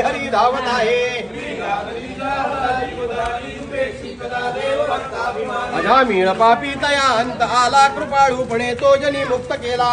हरी धावत आहे। अजामीण पापी तया अंत आला कृपाळूपणे तो जनी मुक्त केला।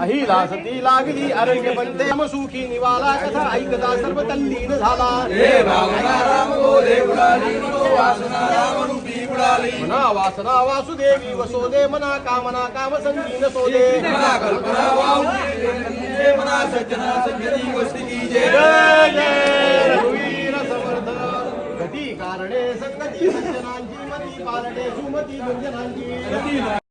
अहिला सती लागली आरोग्य बनते सुखी निवाला कथा ऐकता सर्व तल्लीन झाला मना वासना वासुदेवी वसोदे मना कामना काम संगीन सोदे। मना कल्पना वाहुती जे मना सज्जना सज्जनी गोष्टी की जे जय जय रघुवीर समर्थ गती कारणे संगती सज्जनांची मती पालने सुमती गुंजनांची।